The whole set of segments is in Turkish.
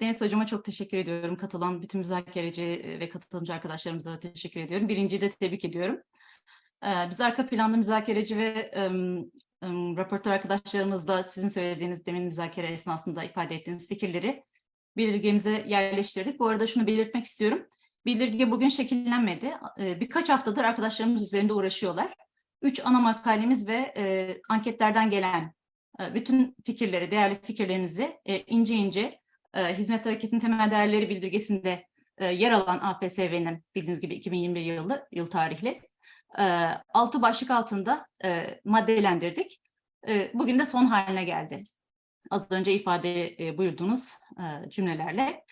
Deniz Hocama çok teşekkür ediyorum. Katılan bütün müzakereci e, ve katılımcı arkadaşlarımıza da teşekkür ediyorum. Birinciyi de tebrik ediyorum. Ee, Biz arka planda müzakereci ve em, raportör arkadaşlarımızla sizin söylediğiniz demin müzakere esnasında ifade ettiğiniz fikirleri bildirgemize yerleştirdik. Bu arada şunu belirtmek istiyorum. Bildirge bugün şekillenmedi. Ee, Birkaç haftadır arkadaşlarımız üzerinde uğraşıyorlar. Üç ana makalemiz ve e, anketlerden gelen e, bütün fikirleri, değerli fikirlerinizi e, ince ince e, Hizmet Hareketi'nin temel değerleri bildirgesinde e, yer alan APSV'nin bildiğiniz gibi 2021 yılı, yıl tarihli e, altı başlık altında e, maddelendirdik. Bugün de son haline geldi. Az önce ifade buyurduğunuz cümlelerle.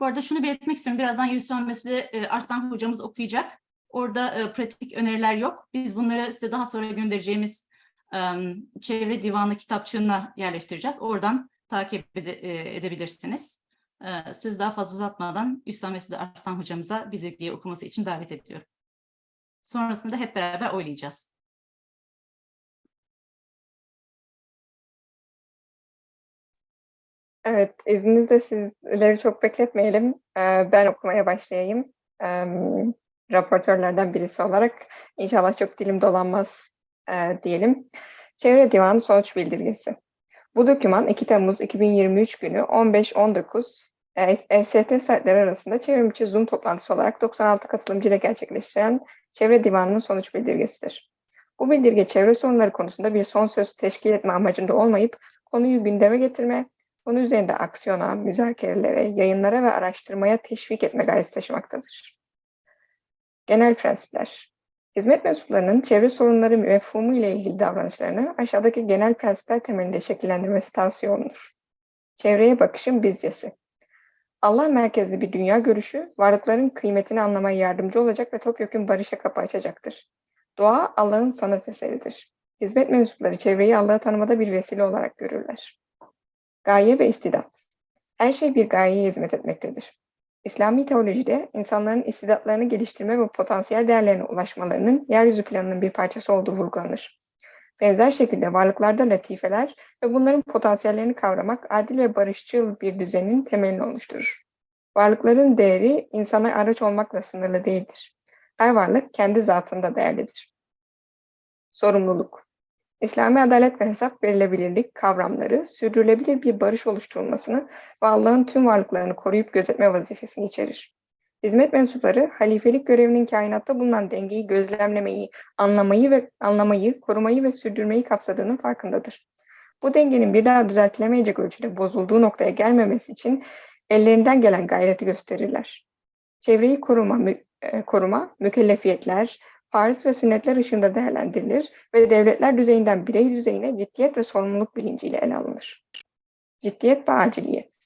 Bu arada şunu belirtmek istiyorum. Birazdan Yusuf Mesut'u Arslan hocamız okuyacak. Orada pratik öneriler yok. Biz bunları size daha sonra göndereceğimiz Çevre Divanı kitapçığına yerleştireceğiz. Oradan takip ede- e, edebilirsiniz. E, Söz daha fazla uzatmadan Üssam Mesut Arslan hocamıza bildirgeyi okuması için davet ediyorum. Sonrasında hep beraber oylayacağız. Evet, izninizle sizleri çok bekletmeyelim. Ee, Ben okumaya başlayayım. Ee, Raportörlerden birisi olarak inşallah çok dilim dolanmaz e, diyelim. Çevre Divanı Sonuç Bildirgesi. Bu doküman 2 Temmuz 2023 günü 15-19 e, EST saatleri arasında çevrimiçi Zoom toplantısı olarak 96 katılımcıyla gerçekleştiren Çevre Divanı'nın sonuç bildirgesidir. Bu bildirge çevre sorunları konusunda bir son söz teşkil etme amacında olmayıp konuyu gündeme getirme, konu üzerinde aksiyona, müzakerelere, yayınlara ve araştırmaya teşvik etme gayesi taşımaktadır. Genel prensipler. Hizmet mensuplarının çevre sorunları mefhumu ile ilgili davranışlarını aşağıdaki genel prensipler temelinde şekillendirmesi tavsiye olunur. Çevreye bakışın bizcesi. Allah merkezli bir dünya görüşü, varlıkların kıymetini anlamaya yardımcı olacak ve topyekun barışa kapı açacaktır. Doğa Allah'ın sanat eseridir. Hizmet mensupları çevreyi Allah'ı tanımada bir vesile olarak görürler. Gaye ve istidat. Her şey bir gayeye hizmet etmektedir. İslami teolojide insanların istidatlarını geliştirme ve potansiyel değerlerine ulaşmalarının yeryüzü planının bir parçası olduğu vurgulanır. Benzer şekilde varlıklarda latifeler ve bunların potansiyellerini kavramak adil ve barışçıl bir düzenin temelini oluşturur. Varlıkların değeri insana araç olmakla sınırlı değildir. Her varlık kendi zatında değerlidir. Sorumluluk İslami adalet ve hesap verilebilirlik kavramları sürdürülebilir bir barış oluşturulmasını ve Allah'ın tüm varlıklarını koruyup gözetme vazifesini içerir. Hizmet mensupları halifelik görevinin kainatta bulunan dengeyi gözlemlemeyi, anlamayı ve anlamayı, korumayı ve sürdürmeyi kapsadığının farkındadır. Bu dengenin bir daha düzeltilemeyecek ölçüde bozulduğu noktaya gelmemesi için ellerinden gelen gayreti gösterirler. Çevreyi koruma, mü, e, koruma, mükellefiyetler, farz ve sünnetler ışığında değerlendirilir ve devletler düzeyinden birey düzeyine ciddiyet ve sorumluluk bilinciyle ele alınır. Ciddiyet ve aciliyet.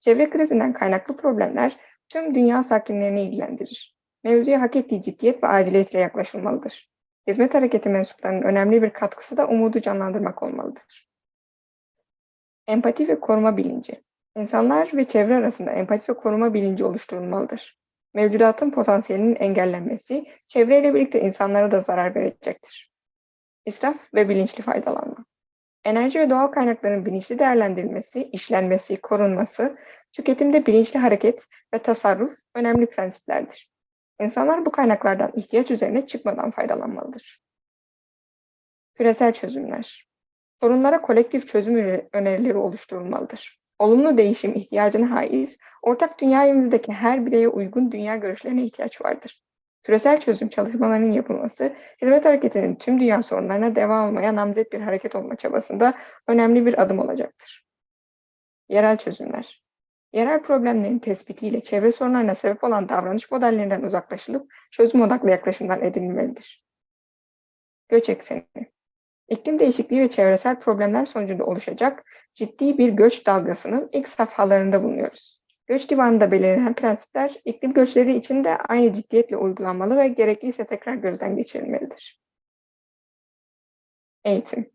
Çevre krizinden kaynaklı problemler tüm dünya sakinlerini ilgilendirir. Mevzuya hak ettiği ciddiyet ve aciliyetle yaklaşılmalıdır. Hizmet hareketi mensuplarının önemli bir katkısı da umudu canlandırmak olmalıdır. Empati ve koruma bilinci. İnsanlar ve çevre arasında empati ve koruma bilinci oluşturulmalıdır. Mevcudatın potansiyelinin engellenmesi, çevreyle birlikte insanlara da zarar verecektir. İsraf ve bilinçli faydalanma. Enerji ve doğal kaynakların bilinçli değerlendirilmesi, işlenmesi, korunması, tüketimde bilinçli hareket ve tasarruf önemli prensiplerdir. İnsanlar bu kaynaklardan ihtiyaç üzerine çıkmadan faydalanmalıdır. Küresel çözümler. Sorunlara kolektif çözüm önerileri oluşturulmalıdır. Olumlu değişim ihtiyacına haiz, ortak dünya evimizdeki her bireye uygun dünya görüşlerine ihtiyaç vardır. Küresel çözüm çalışmalarının yapılması, hizmet hareketinin tüm dünya sorunlarına devam olmaya namzet bir hareket olma çabasında önemli bir adım olacaktır. Yerel çözümler. Yerel problemlerin tespitiyle çevre sorunlarına sebep olan davranış modellerinden uzaklaşılıp çözüm odaklı yaklaşımlar edinilmelidir. Göç ekseni. İklim değişikliği ve çevresel problemler sonucunda oluşacak ciddi bir göç dalgasının ilk safhalarında bulunuyoruz. Göç divanında belirlenen prensipler iklim göçleri için de aynı ciddiyetle uygulanmalı ve gerekliyse tekrar gözden geçirilmelidir. Eğitim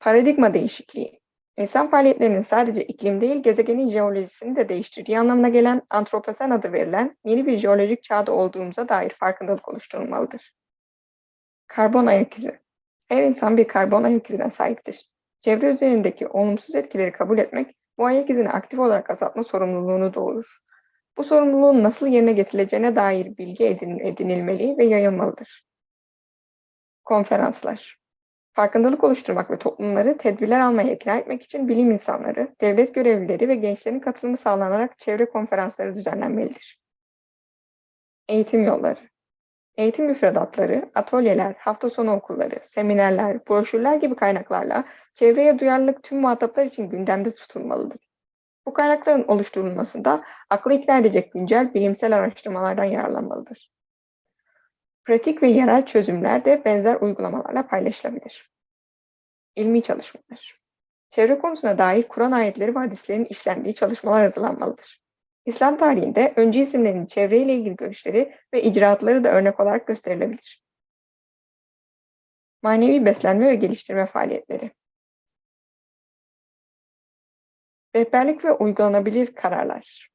Paradigma değişikliği İnsan faaliyetlerinin sadece iklim değil, gezegenin jeolojisini de değiştirdiği anlamına gelen antroposen adı verilen yeni bir jeolojik çağda olduğumuza dair farkındalık oluşturulmalıdır. Karbon ayak izi Her insan bir karbon ayak izine sahiptir. Çevre üzerindeki olumsuz etkileri kabul etmek, bu ayak izini aktif olarak azaltma sorumluluğunu doğurur. Bu sorumluluğun nasıl yerine getirileceğine dair bilgi edin, edinilmeli ve yayılmalıdır. Konferanslar Farkındalık oluşturmak ve toplumları tedbirler almaya ikna etmek için bilim insanları, devlet görevlileri ve gençlerin katılımı sağlanarak çevre konferansları düzenlenmelidir. Eğitim yolları Eğitim müfredatları, atölyeler, hafta sonu okulları, seminerler, broşürler gibi kaynaklarla çevreye duyarlılık tüm muhataplar için gündemde tutulmalıdır. Bu kaynakların oluşturulmasında aklı ikna edecek güncel bilimsel araştırmalardan yararlanmalıdır. Pratik ve yerel çözümler de benzer uygulamalarla paylaşılabilir. İlmi çalışmalar. Çevre konusuna dair Kur'an ayetleri ve hadislerin işlendiği çalışmalar hazırlanmalıdır. İslam tarihinde önce isimlerin çevreyle ilgili görüşleri ve icraatları da örnek olarak gösterilebilir. Manevi beslenme ve geliştirme faaliyetleri. Rehberlik ve uygulanabilir kararlar.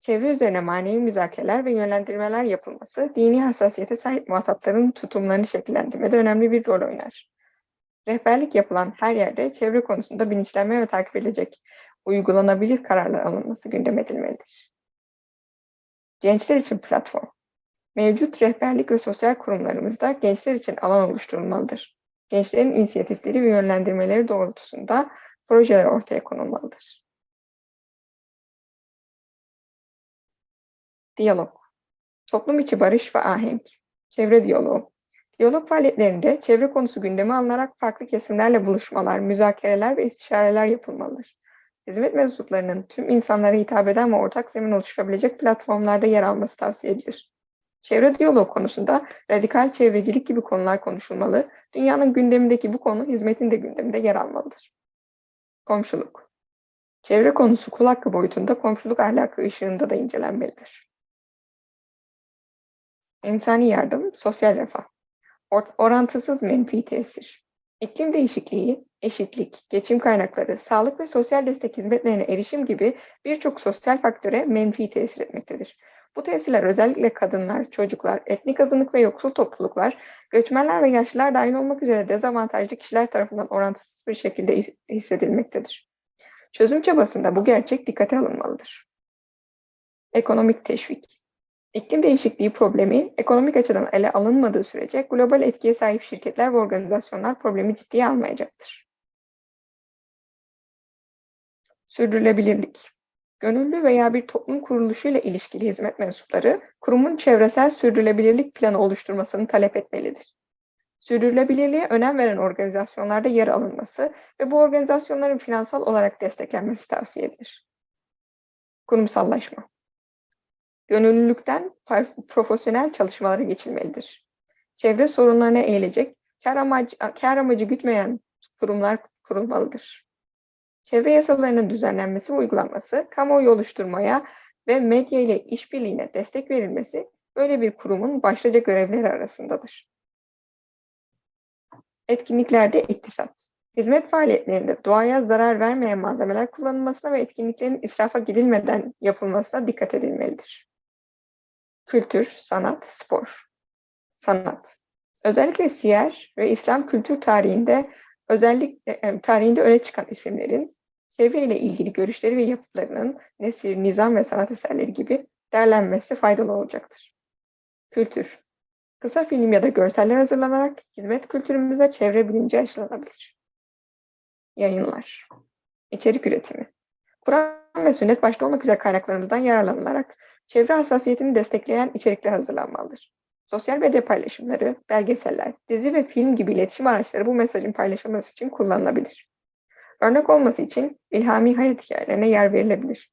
Çevre üzerine manevi müzakereler ve yönlendirmeler yapılması, dini hassasiyete sahip muhatapların tutumlarını şekillendirmede önemli bir rol oynar. Rehberlik yapılan her yerde çevre konusunda bilinçlenme ve takip edilecek uygulanabilir kararlar alınması gündem edilmelidir. Gençler için platform. Mevcut rehberlik ve sosyal kurumlarımızda gençler için alan oluşturulmalıdır. Gençlerin inisiyatifleri ve yönlendirmeleri doğrultusunda projeler ortaya konulmalıdır. Diyalog. Toplum içi barış ve ahenk. Çevre diyaloğu. Diyalog faaliyetlerinde çevre konusu gündeme alınarak farklı kesimlerle buluşmalar, müzakereler ve istişareler yapılmalıdır. Hizmet mensuplarının tüm insanlara hitap eden ve ortak zemin oluşturabilecek platformlarda yer alması tavsiye edilir. Çevre diyalog konusunda radikal çevrecilik gibi konular konuşulmalı, dünyanın gündemindeki bu konu hizmetin de gündeminde yer almalıdır. Komşuluk. Çevre konusu kul hakkı boyutunda komşuluk ahlakı ışığında da incelenmelidir. İnsani yardım, sosyal refah. Or orantısız menfi tesir. İklim değişikliği, eşitlik, geçim kaynakları, sağlık ve sosyal destek hizmetlerine erişim gibi birçok sosyal faktöre menfi tesir etmektedir. Bu tesirler özellikle kadınlar, çocuklar, etnik azınlık ve yoksul topluluklar, göçmenler ve yaşlılar dahil olmak üzere dezavantajlı kişiler tarafından orantısız bir şekilde hissedilmektedir. Çözüm çabasında bu gerçek dikkate alınmalıdır. Ekonomik teşvik İklim değişikliği problemi ekonomik açıdan ele alınmadığı sürece global etkiye sahip şirketler ve organizasyonlar problemi ciddiye almayacaktır. Sürdürülebilirlik Gönüllü veya bir toplum kuruluşu ile ilişkili hizmet mensupları, kurumun çevresel sürdürülebilirlik planı oluşturmasını talep etmelidir. Sürdürülebilirliğe önem veren organizasyonlarda yer alınması ve bu organizasyonların finansal olarak desteklenmesi tavsiye edilir. Kurumsallaşma Gönüllülükten profesyonel çalışmalara geçilmelidir. Çevre sorunlarına eğilecek, kar amacı, kar amacı gütmeyen kurumlar kurulmalıdır. Çevre yasalarının düzenlenmesi ve uygulanması, kamuoyu oluşturmaya ve medya ile işbirliğine destek verilmesi böyle bir kurumun başlıca görevleri arasındadır. Etkinliklerde iktisat. Hizmet faaliyetlerinde doğaya zarar vermeyen malzemeler kullanılmasına ve etkinliklerin israfa gidilmeden yapılmasına dikkat edilmelidir. Kültür, sanat, spor. Sanat. Özellikle siyer ve İslam kültür tarihinde özellikle e, tarihinde öne çıkan isimlerin çevreyle ilgili görüşleri ve yapıtlarının nesir, nizam ve sanat eserleri gibi derlenmesi faydalı olacaktır. Kültür. Kısa film ya da görseller hazırlanarak hizmet kültürümüze çevre bilinci aşılanabilir. Yayınlar. İçerik üretimi. Kur'an ve sünnet başta olmak üzere kaynaklarımızdan yararlanılarak çevre hassasiyetini destekleyen içerikler hazırlanmalıdır. Sosyal medya paylaşımları, belgeseller, dizi ve film gibi iletişim araçları bu mesajın paylaşılması için kullanılabilir. Örnek olması için ilhami hayat hikayelerine yer verilebilir.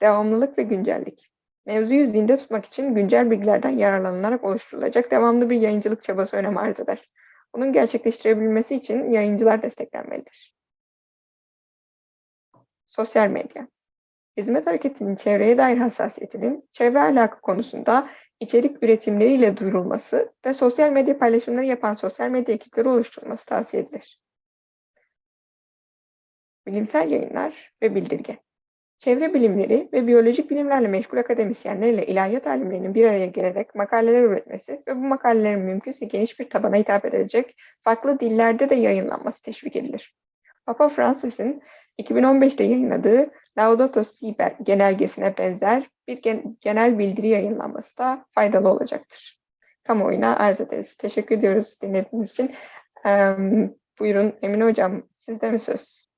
Devamlılık ve güncellik. Mevzuyu zinde tutmak için güncel bilgilerden yararlanılarak oluşturulacak devamlı bir yayıncılık çabası önem arz eder. Bunun gerçekleştirebilmesi için yayıncılar desteklenmelidir. Sosyal medya hizmet hareketinin çevreye dair hassasiyetinin çevre ahlakı konusunda içerik üretimleriyle duyurulması ve sosyal medya paylaşımları yapan sosyal medya ekipleri oluşturulması tavsiye edilir. Bilimsel yayınlar ve bildirge. Çevre bilimleri ve biyolojik bilimlerle meşgul akademisyenlerle ilahiyat alimlerinin bir araya gelerek makaleler üretmesi ve bu makalelerin mümkünse geniş bir tabana hitap edecek farklı dillerde de yayınlanması teşvik edilir. Papa Francis'in 2015'te yayınladığı Laudato Si genelgesine benzer bir gen- genel bildiri yayınlanması da faydalı olacaktır. Kamuoyuna arz ederiz. Teşekkür ediyoruz dinlediğiniz için. Em, buyurun Emine Hocam, sizde mi söz?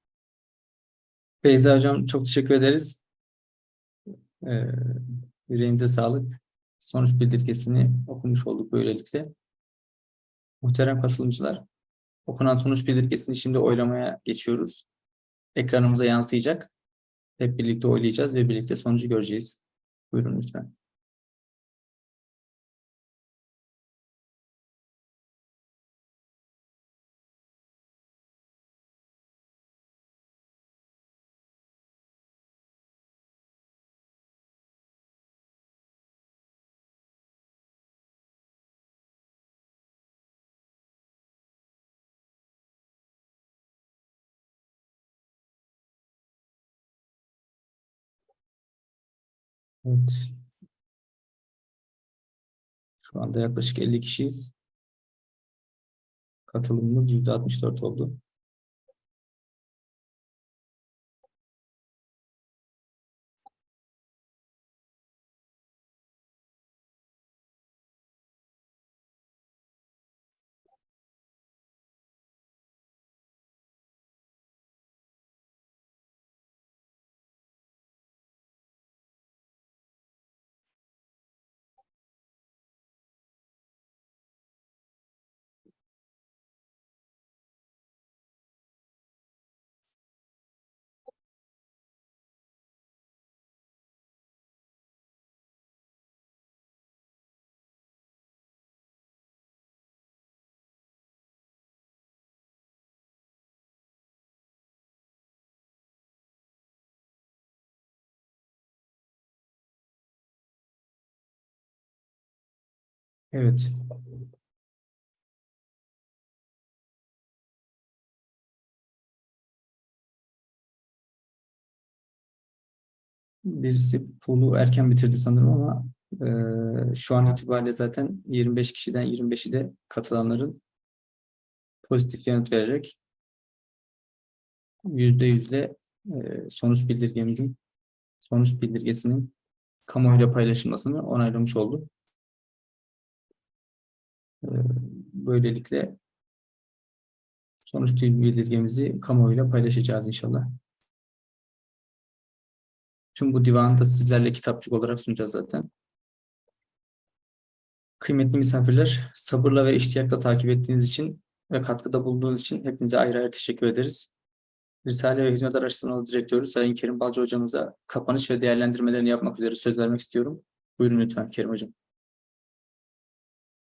Beyza Hocam çok teşekkür ederiz. Ee, yüreğinize sağlık. Sonuç bildirgesini okumuş olduk böylelikle. Muhterem katılımcılar, okunan sonuç bildirgesini şimdi oylamaya geçiyoruz. Ekranımıza yansıyacak. Hep birlikte oylayacağız ve birlikte sonucu göreceğiz. Buyurun lütfen. Evet. Şu anda yaklaşık 50 kişiyiz. Katılımımız %64 oldu. Evet. Birisi pool'u erken bitirdi sanırım ama eee, şu an itibariyle zaten 25 kişiden 25'i de katılanların pozitif yanıt vererek %100'le eee, sonuç bildirgemizin sonuç bildirgesinin kamuoyuyla paylaşılmasını onaylamış oldu. Eee, Böylelikle sonuç bildirgemizi kamuoyuyla paylaşacağız inşallah. Tüm bu divanı da sizlerle kitapçık olarak sunacağız zaten. Kıymetli misafirler, sabırla ve iştiyakla takip ettiğiniz için ve katkıda bulunduğunuz için hepinize ayrı ayrı teşekkür ederiz. Risale ve Hizmet Araştırmaları Direktörü Sayın Kerim Balcı Hocamıza kapanış ve değerlendirmelerini yapmak üzere söz vermek istiyorum. Buyurun lütfen Kerim Hocam.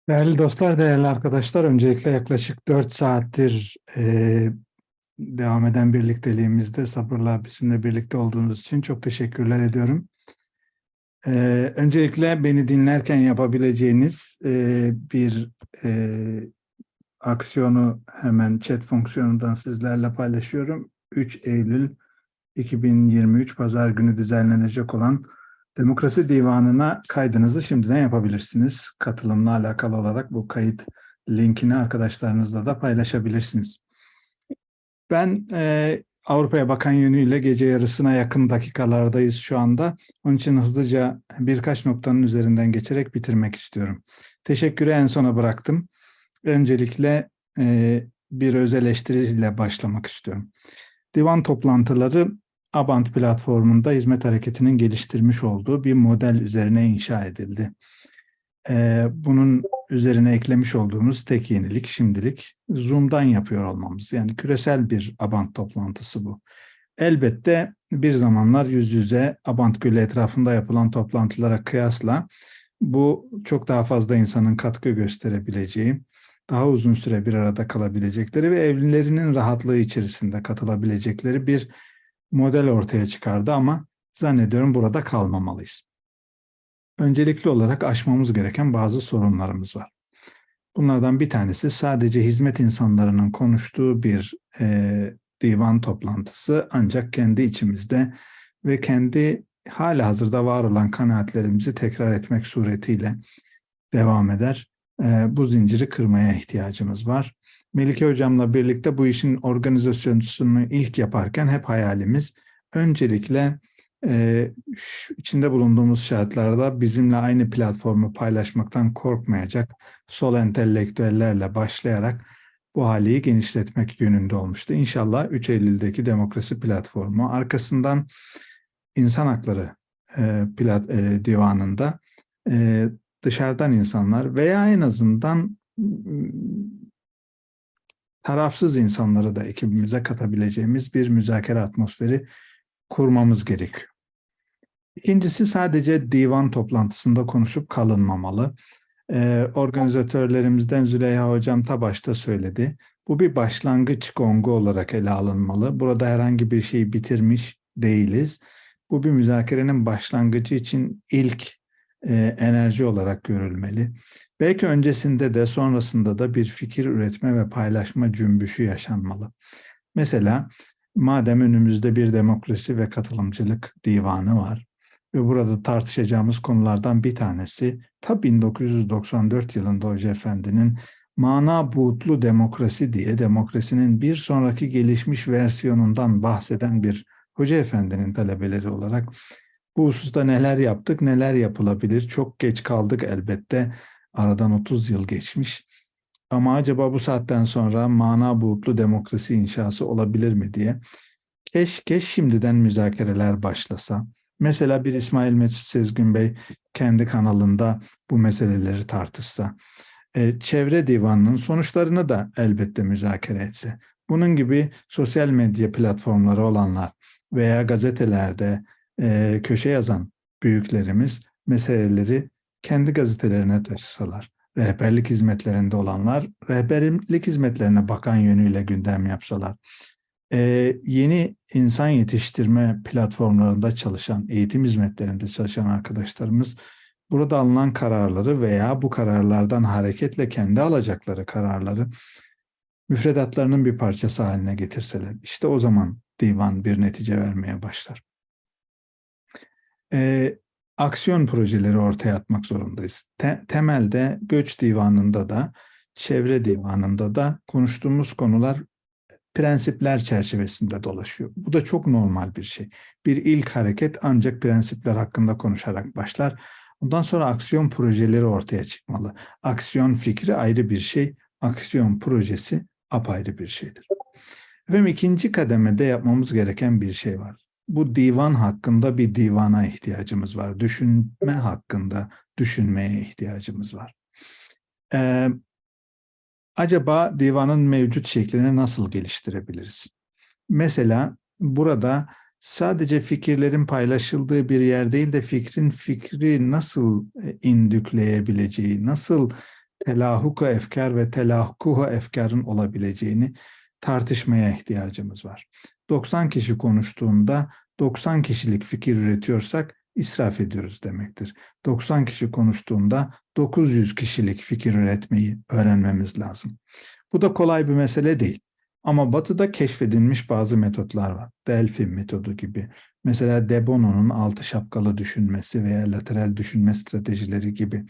Değerli dostlar, değerli arkadaşlar, öncelikle yaklaşık 4 saattir eee, devam eden birlikteliğimizde sabırla bizimle birlikte olduğunuz için çok teşekkürler ediyorum. Eee, öncelikle beni dinlerken yapabileceğiniz eee, bir eee, aksiyonu hemen chat fonksiyonundan sizlerle paylaşıyorum. 3 Eylül 2023 Pazar günü düzenlenecek olan Demokrasi Divanı'na kaydınızı şimdiden yapabilirsiniz. Katılımla alakalı olarak bu kayıt linkini arkadaşlarınızla da paylaşabilirsiniz. Ben e, Avrupa'ya bakan yönüyle gece yarısına yakın dakikalardayız şu anda. Onun için hızlıca birkaç noktanın üzerinden geçerek bitirmek istiyorum. Teşekkürü en sona bıraktım. Öncelikle e, bir öz eleştiriyle başlamak istiyorum. Divan toplantıları Abant platformunda hizmet hareketinin geliştirmiş olduğu bir model üzerine inşa edildi. Ee, bunun üzerine eklemiş olduğumuz tek yenilik şimdilik Zoom'dan yapıyor olmamız. Yani küresel bir Abant toplantısı bu. Elbette bir zamanlar yüz yüze Abant Gölü etrafında yapılan toplantılara kıyasla bu çok daha fazla insanın katkı gösterebileceği, daha uzun süre bir arada kalabilecekleri ve evlilerinin rahatlığı içerisinde katılabilecekleri bir model ortaya çıkardı ama zannediyorum burada kalmamalıyız. Öncelikli olarak aşmamız gereken bazı sorunlarımız var. Bunlardan bir tanesi sadece hizmet insanlarının konuştuğu bir e, divan toplantısı ancak kendi içimizde ve kendi hala hazırda var olan kanaatlerimizi tekrar etmek suretiyle devam eder. E, bu zinciri kırmaya ihtiyacımız var. Melike Hocam'la birlikte bu işin organizasyonunu ilk yaparken hep hayalimiz öncelikle e, içinde bulunduğumuz şartlarda bizimle aynı platformu paylaşmaktan korkmayacak sol entelektüellerle başlayarak bu haliyi genişletmek yönünde olmuştu. İnşallah 3 Eylül'deki demokrasi platformu arkasından insan hakları e, plat, e, divanında dışarıdan insanlar veya en azından tarafsız insanları da ekibimize katabileceğimiz bir müzakere atmosferi kurmamız gerekiyor. İkincisi sadece divan toplantısında konuşup kalınmamalı. Ee, organizatörlerimizden Züleyha Hocam ta başta söyledi. Bu bir başlangıç gongu olarak ele alınmalı. Burada herhangi bir şeyi bitirmiş değiliz. Bu bir müzakerenin başlangıcı için ilk e, enerji olarak görülmeli. Belki öncesinde de sonrasında da bir fikir üretme ve paylaşma cümbüşü yaşanmalı. Mesela madem önümüzde bir demokrasi ve katılımcılık divanı var ve burada tartışacağımız konulardan bir tanesi ta 1994 yılında Hoca Efendi'nin mana buğutlu demokrasi diye demokrasinin bir sonraki gelişmiş versiyonundan bahseden bir Hoca Efendi'nin talebeleri olarak bu hususta neler yaptık, neler yapılabilir? Çok geç kaldık elbette. Aradan 30 yıl geçmiş. Ama acaba bu saatten sonra mana buğutlu demokrasi inşası olabilir mi diye. Keşke şimdiden müzakereler başlasa. Mesela bir İsmail Mesut Sezgin Bey kendi kanalında bu meseleleri tartışsa. E, çevre divanının sonuçlarını da elbette müzakere etse. Bunun gibi sosyal medya platformları olanlar veya gazetelerde e, köşe yazan büyüklerimiz meseleleri kendi gazetelerine taşısalar. Rehberlik hizmetlerinde olanlar rehberlik hizmetlerine bakan yönüyle gündem yapsalar. Ee, yeni insan yetiştirme platformlarında çalışan, eğitim hizmetlerinde çalışan arkadaşlarımız burada alınan kararları veya bu kararlardan hareketle kendi alacakları kararları müfredatlarının bir parçası haline getirseler. İşte o zaman divan bir netice vermeye başlar. Ee, aksiyon projeleri ortaya atmak zorundayız. Te- temelde göç divanında da, çevre divanında da konuştuğumuz konular prensipler çerçevesinde dolaşıyor. Bu da çok normal bir şey. Bir ilk hareket ancak prensipler hakkında konuşarak başlar. Ondan sonra aksiyon projeleri ortaya çıkmalı. Aksiyon fikri ayrı bir şey, aksiyon projesi apayrı bir şeydir. Efendim ikinci kademede yapmamız gereken bir şey var. Bu divan hakkında bir divana ihtiyacımız var. Düşünme hakkında düşünmeye ihtiyacımız var. Ee, acaba divanın mevcut şeklini nasıl geliştirebiliriz? Mesela burada sadece fikirlerin paylaşıldığı bir yer değil de fikrin fikri nasıl indükleyebileceği, nasıl telahuku efkar ve telahkuhu efkarın olabileceğini tartışmaya ihtiyacımız var. 90 kişi konuştuğunda 90 kişilik fikir üretiyorsak israf ediyoruz demektir. 90 kişi konuştuğunda 900 kişilik fikir üretmeyi öğrenmemiz lazım. Bu da kolay bir mesele değil. Ama Batı'da keşfedilmiş bazı metotlar var. Delphi metodu gibi. Mesela De Bono'nun altı şapkalı düşünmesi veya lateral düşünme stratejileri gibi.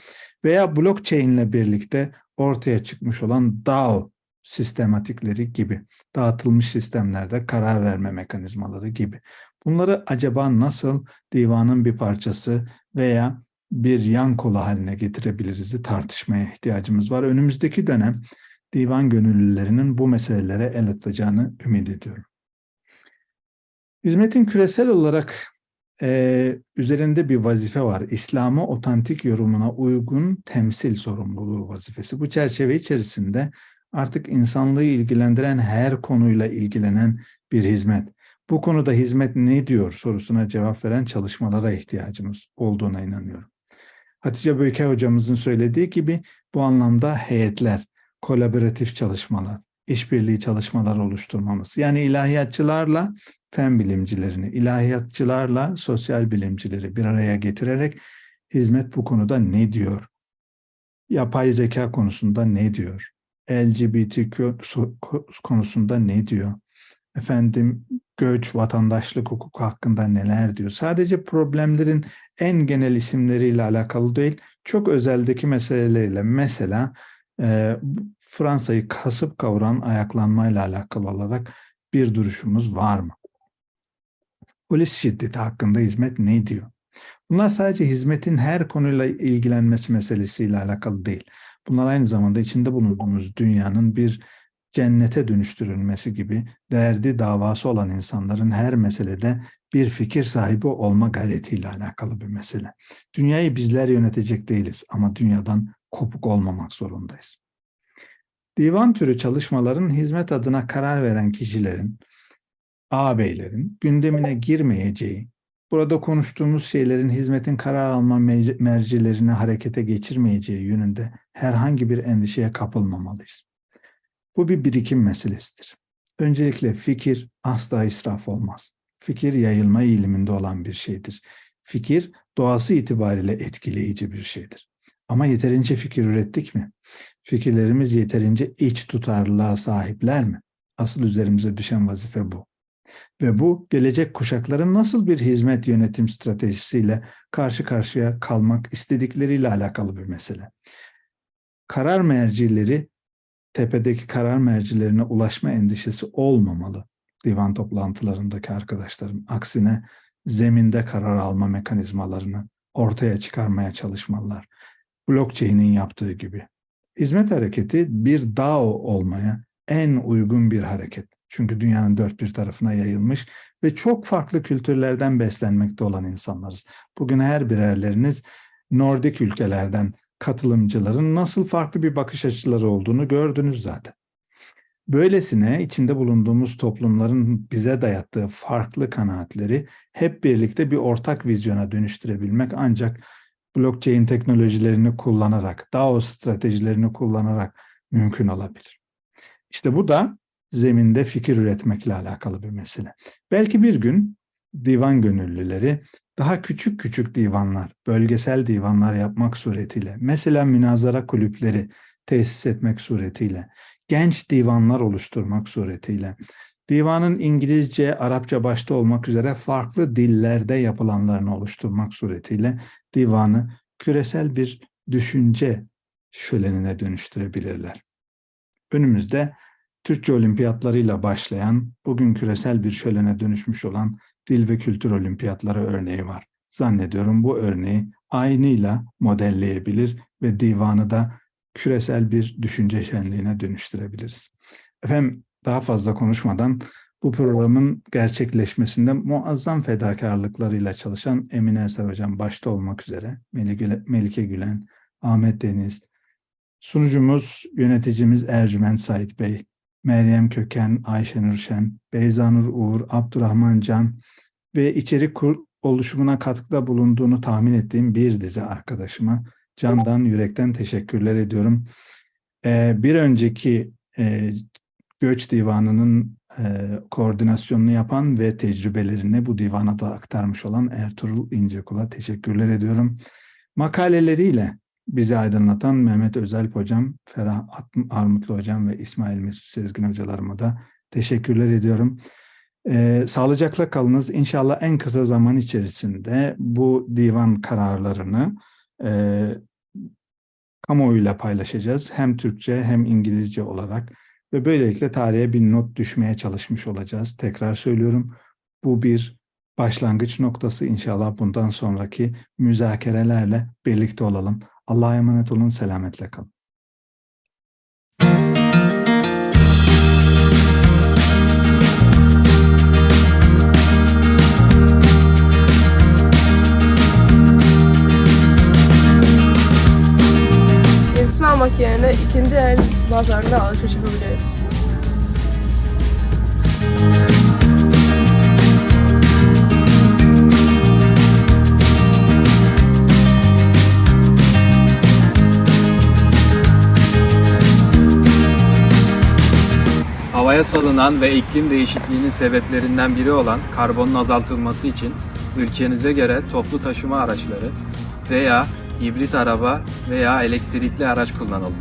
Veya blockchain ile birlikte ortaya çıkmış olan DAO sistematikleri gibi. Dağıtılmış sistemlerde karar verme mekanizmaları gibi. Bunları acaba nasıl divanın bir parçası veya bir yan kolu haline getirebiliriz tartışmaya ihtiyacımız var. Önümüzdeki dönem divan gönüllülerinin bu meselelere el atacağını ümit ediyorum. Hizmetin küresel olarak e, üzerinde bir vazife var. İslam'ı otantik yorumuna uygun temsil sorumluluğu vazifesi. Bu çerçeve içerisinde artık insanlığı ilgilendiren her konuyla ilgilenen bir hizmet. Bu konuda hizmet ne diyor sorusuna cevap veren çalışmalara ihtiyacımız olduğuna inanıyorum. Hatice Böke hocamızın söylediği gibi bu anlamda heyetler, kolaboratif çalışmalar, işbirliği çalışmalar oluşturmamız. Yani ilahiyatçılarla fen bilimcilerini, ilahiyatçılarla sosyal bilimcileri bir araya getirerek hizmet bu konuda ne diyor? Yapay zeka konusunda ne diyor? LGBTQ konusunda ne diyor? Efendim göç, vatandaşlık hukuku hakkında neler diyor? Sadece problemlerin en genel isimleriyle alakalı değil, çok özeldeki meseleleriyle. Mesela e, Fransa'yı kasıp kavuran ayaklanmayla alakalı olarak bir duruşumuz var mı? Polis şiddeti hakkında hizmet ne diyor? Bunlar sadece hizmetin her konuyla ilgilenmesi meselesiyle alakalı değil. Bunlar aynı zamanda içinde bulunduğumuz dünyanın bir cennete dönüştürülmesi gibi derdi davası olan insanların her meselede bir fikir sahibi olma gayretiyle alakalı bir mesele. Dünyayı bizler yönetecek değiliz ama dünyadan kopuk olmamak zorundayız. Divan türü çalışmaların hizmet adına karar veren kişilerin, ağabeylerin gündemine girmeyeceği, burada konuştuğumuz şeylerin hizmetin karar alma mercilerini harekete geçirmeyeceği yönünde herhangi bir endişeye kapılmamalıyız. Bu bir birikim meselesidir. Öncelikle fikir asla israf olmaz. Fikir yayılma eğiliminde olan bir şeydir. Fikir doğası itibariyle etkileyici bir şeydir. Ama yeterince fikir ürettik mi? Fikirlerimiz yeterince iç tutarlılığa sahipler mi? Asıl üzerimize düşen vazife bu. Ve bu gelecek kuşakların nasıl bir hizmet yönetim stratejisiyle karşı karşıya kalmak istedikleriyle alakalı bir mesele. Karar mercileri tepedeki karar mercilerine ulaşma endişesi olmamalı divan toplantılarındaki arkadaşlarım. Aksine zeminde karar alma mekanizmalarını ortaya çıkarmaya çalışmalılar. Blockchain'in yaptığı gibi. Hizmet hareketi bir DAO olmaya en uygun bir hareket. Çünkü dünyanın dört bir tarafına yayılmış ve çok farklı kültürlerden beslenmekte olan insanlarız. Bugün her birerleriniz Nordik ülkelerden katılımcıların nasıl farklı bir bakış açıları olduğunu gördünüz zaten. Böylesine içinde bulunduğumuz toplumların bize dayattığı farklı kanaatleri hep birlikte bir ortak vizyona dönüştürebilmek ancak blockchain teknolojilerini kullanarak, DAO stratejilerini kullanarak mümkün olabilir. İşte bu da zeminde fikir üretmekle alakalı bir mesele. Belki bir gün divan gönüllüleri daha küçük küçük divanlar, bölgesel divanlar yapmak suretiyle, mesela münazara kulüpleri tesis etmek suretiyle, genç divanlar oluşturmak suretiyle, divanın İngilizce, Arapça başta olmak üzere farklı dillerde yapılanlarını oluşturmak suretiyle divanı küresel bir düşünce şölenine dönüştürebilirler. Önümüzde Türkçe olimpiyatlarıyla başlayan, bugün küresel bir şölene dönüşmüş olan dil ve kültür olimpiyatları örneği var. Zannediyorum bu örneği aynıyla modelleyebilir ve divanı da küresel bir düşünce şenliğine dönüştürebiliriz. Efendim daha fazla konuşmadan bu programın gerçekleşmesinde muazzam fedakarlıklarıyla çalışan Emine Eser Hocam başta olmak üzere Melike Gülen, Ahmet Deniz, sunucumuz, yöneticimiz Ercüment Sait Bey, Meryem Köken, Ayşe Nurşen, Beyza Nur Uğur, Abdurrahman Can ve içerik oluşumuna katkıda bulunduğunu tahmin ettiğim bir dizi arkadaşıma candan yürekten teşekkürler ediyorum. Ee, bir önceki e, Göç Divanı'nın e, koordinasyonunu yapan ve tecrübelerini bu divana da aktarmış olan Ertuğrul İncekul'a teşekkürler ediyorum. Makaleleriyle bizi aydınlatan Mehmet Özelp Hocam, Ferah Armutlu Hocam ve İsmail Mesut Sezgin Hocalarıma da teşekkürler ediyorum. Ee, sağlıcakla kalınız. İnşallah en kısa zaman içerisinde bu divan kararlarını e, kamuoyuyla paylaşacağız. Hem Türkçe hem İngilizce olarak ve böylelikle tarihe bir not düşmeye çalışmış olacağız. Tekrar söylüyorum bu bir başlangıç noktası. İnşallah bundan sonraki müzakerelerle birlikte olalım. Allah'a emanet olun, selametle kalın. Yenisini almak yerine ikinci el pazarında alışveriş yapabiliriz. Havaya salınan ve iklim değişikliğinin sebeplerinden biri olan karbonun azaltılması için ülkenize göre toplu taşıma araçları veya hibrit araba veya elektrikli araç kullanalım.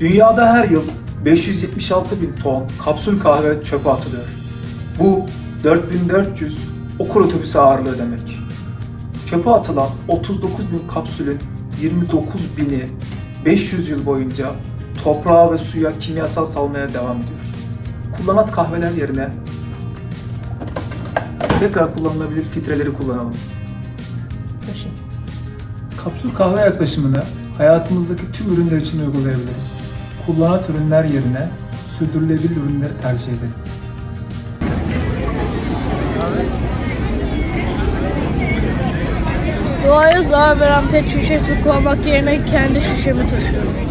Dünyada her yıl 576 bin ton kapsül kahve çöpe atılıyor. Bu 4400 okul otobüsü ağırlığı demek. Çöpe atılan 39 bin kapsülün 29 bini 500 yıl boyunca toprağa ve suya kimyasal salmaya devam ediyor. Kullanat kahveler yerine tekrar kullanılabilir filtreleri kullanalım. Kapsül kahve yaklaşımını hayatımızdaki tüm ürünler için uygulayabiliriz. Kullanat ürünler yerine sürdürülebilir ürünleri tercih edelim. Doğaya zarar veren pet şişesi kullanmak yerine kendi şişemi taşıyorum.